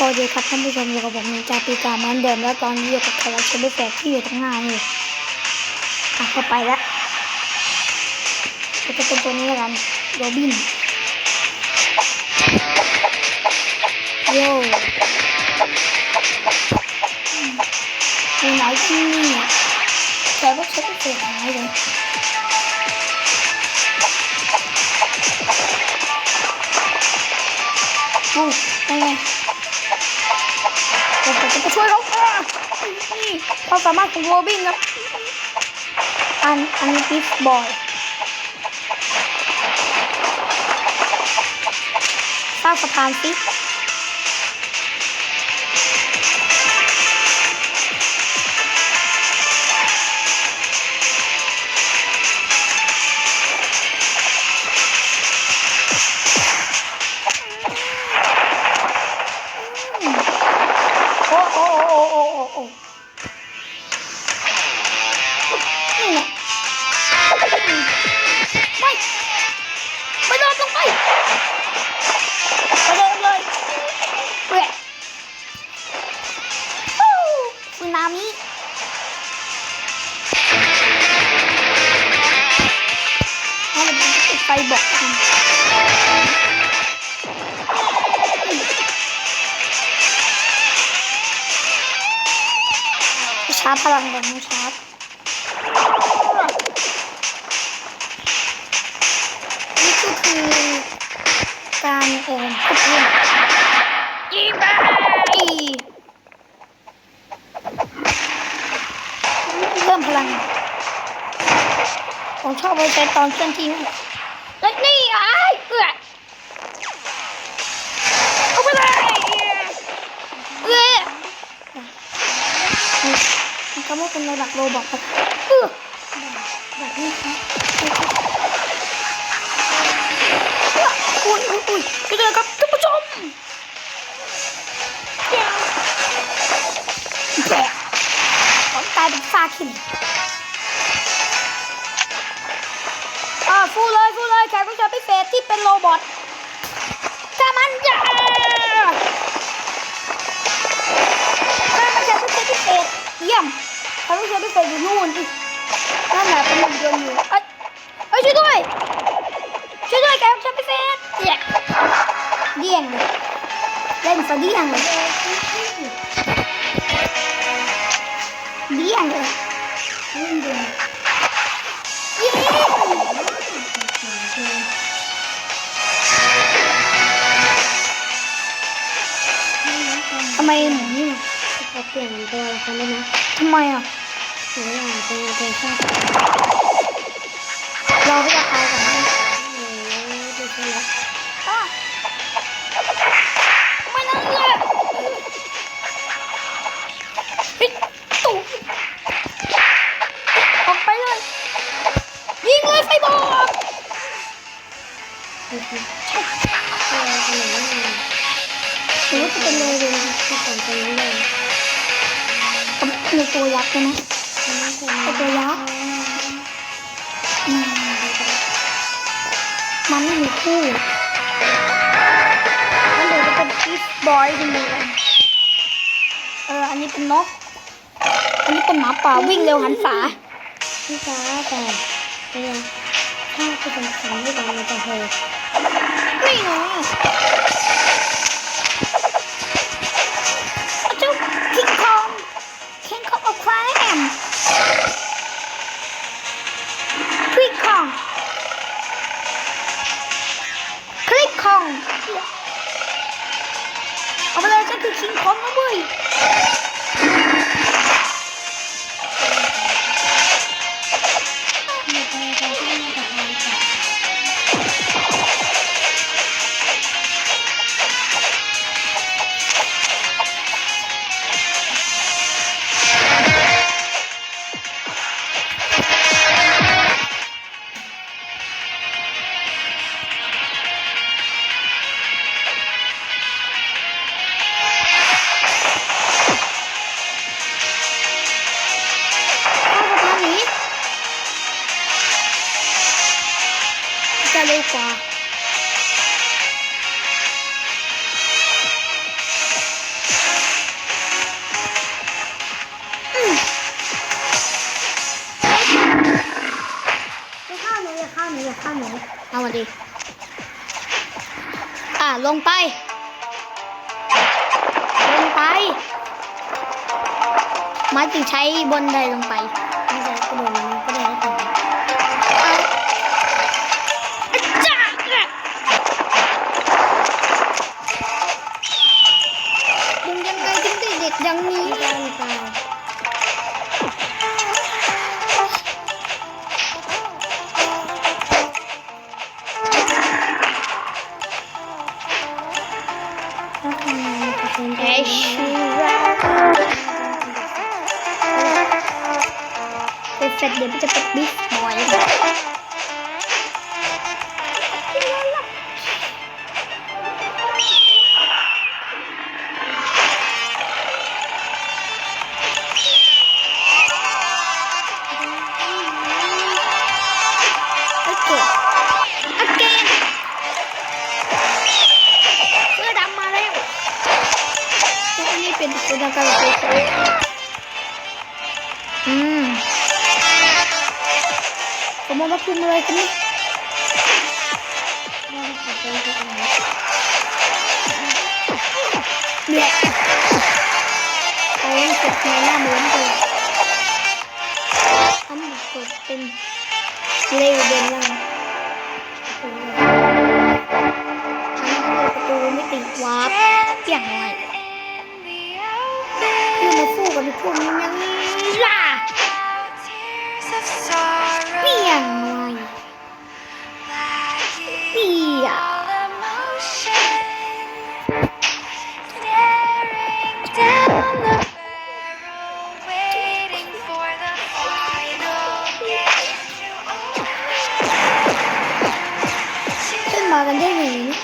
สวัสดีครับท่านผู้ชมอยู่กับผมนินจาปีกาเหมือนเดิมแล้วตอนนี้อยู่กับแขกรับเชิญพิเศษที่อยู่ตรงหน้านี่อะเข้าไปแล้วก็จะเป็นตัวนี้กันโรบินโย่มีไหนที่นี่แขกรับเชิญพิเศษหายเลยโอ้ยังไง จะช่วยเขาอะนี่ความสามารถของโรบินครับอันอันกิฟบอยสร้างสะพานสิ ไฟบอกกันชาร์จพลังก่อนนะชาร์จนี่ก็คือการเอ่อควบคุมยิงไปเพิ่มพลัง ผมชอบไปใช้ตอนเคลื่อนที่มากและนี่ไอ้เอื้อเอาไปเลยเอื้อมันก็ไม่เป็นระดับ โรบอกครับเออแบบนี้ครับอุ้ยอุ้ยอุ้ยไปเลยครับท่านผู้ชมแย่ผมกลายเป็นซาคินอ่าฟูเลยฟูเลยแขกผู้ชายพิเศษที่เป็นโรบอทกามันจ้าถ้าไม่ใช่ผู้ายพิเศษเยี่ยม แขกผู้ชายพิเศษอยู่นู่นอีกนั่นแหละเป็นหนึ่งเดียวอยู่เอ้ยเอ้ยช่วยด้วย ช่วยด้วยแขกผู้ชายพิเศษเดี่ยเดี่ยงเลยเล่นซะเดี่ยงเลยเดี่ยงเลยเล่นเดี่ยงยิงทำไมหมูนี่เขาเปลี่ยนตัวละครได้ไหมทำไมอะ หรือว่าเป็นเป็นชาติเราก็จะตายกันนหรือดูไปแล้วอ้าวไม่นั่นเลยเฮ้ยตู่ออกไปเลย ยิงเลยไฟบอลคือคือตัวขนมนี่หรือว่าจะเป็นเลยเลยที่สองตัวนี้เลยผมมีตัวยักษ์ใช่ไหม อันนี้เป็นไอตัวยักษ์มันไม่มีคู่งั้นเดี๋ยวจะเป็นอีฟบอยจริงๆเออ อันนี้เป็นนก อันนี้เป็นหมาป่าวิ่งเร็วหันษาที่ช้าแต่เนี่ยถ้าจะเป็นสามด้วยกันมันจะโหดนี่ไง คองเอาไปเลยฉันคือคิงคองนะเว้ย ดีกว่าข้าหนูเอามาดิ อ่าลงไป ลงไป ไม้จึงใช้บนใดลงไปไม่ใช่กระโดด เป็นเสร็จ ผมมาคุมอะไรกันนี่เป็นตัวเองเนี่ยโอ้ยเจ็บในหน้าเหมือนกันอันนี้กดเป็นเลวเด่นลังอันนี้ประตูไม่ติดวาร์ปเกี่ยงไรคือมาสู้กันในพวกนี้ยัง ขึ้นมากันได้ไงเนี่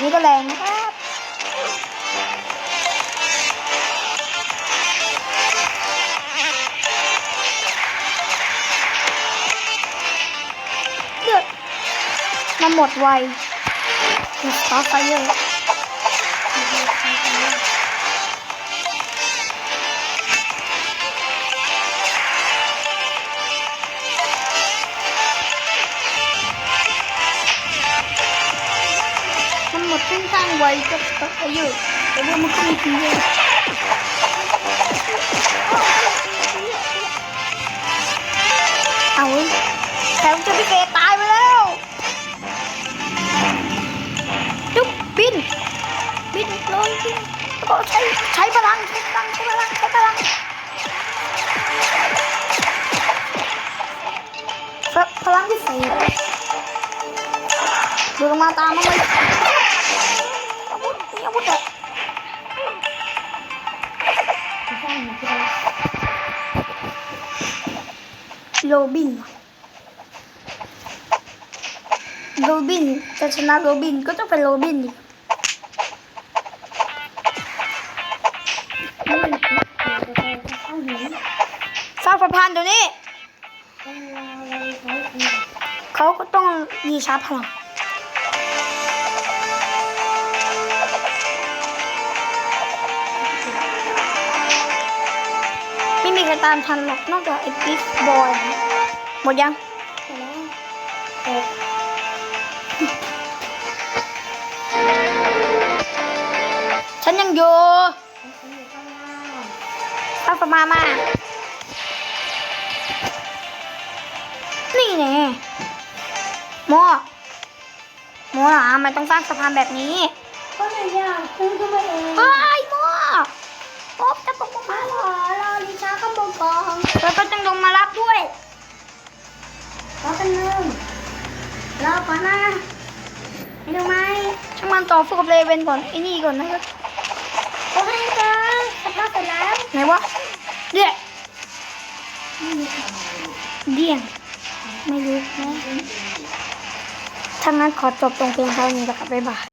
นี่ก็แรงนะครับ เดือดมันหมดไวมีสตาร์ไฟเยอะ ว้ยแถวจะพิเศษตายไปแล้ว จุ๊บบิน บินเลยบินแล้วก็ใช้ใช้พลังใช้พลังใช้พลังใช้พลังพลังพิเศษดูลงมาตามมาเลย มีอาวุธอะไม่ใช่หนูคิดว่าโรบินโรบินจะชนะโรบินก็ต้องเป็นโรบินดิสร้างสะพานเดี๋ยวนี้ต้องนนี้เขาก็ต้องมีชาร์จพลัง ไม่มีใครตามทันหรอกนอกจากไอ้บิ๊กบอยหมดยังฉันยังอยู่แล้วฉันอยู่ข้งล่างสร้างสะพานมา นี่แน่โมโมเหรอมันต้องสร้างสะพานแบบนี้ ก็เลยอยากขึ้นขึ้นมาเอง ซ่าข้างบนกองแล้วก็จังลงมารับด้วยรอกันหนึ่งรอก่อนนะไม่รู้ไหมช่างมันต่อสู้กับเลเวนก่อนไอ้นี่ก่อนนะครับโอ้ให้กันสภาพเสร็จแล้วไหนวะเดี่ยไม่มีใครเดี่ยงทำไม่รู้นะถ้างั้นขอจบตรงเพียงเท่านี้แล้วครับบ๊ายบาย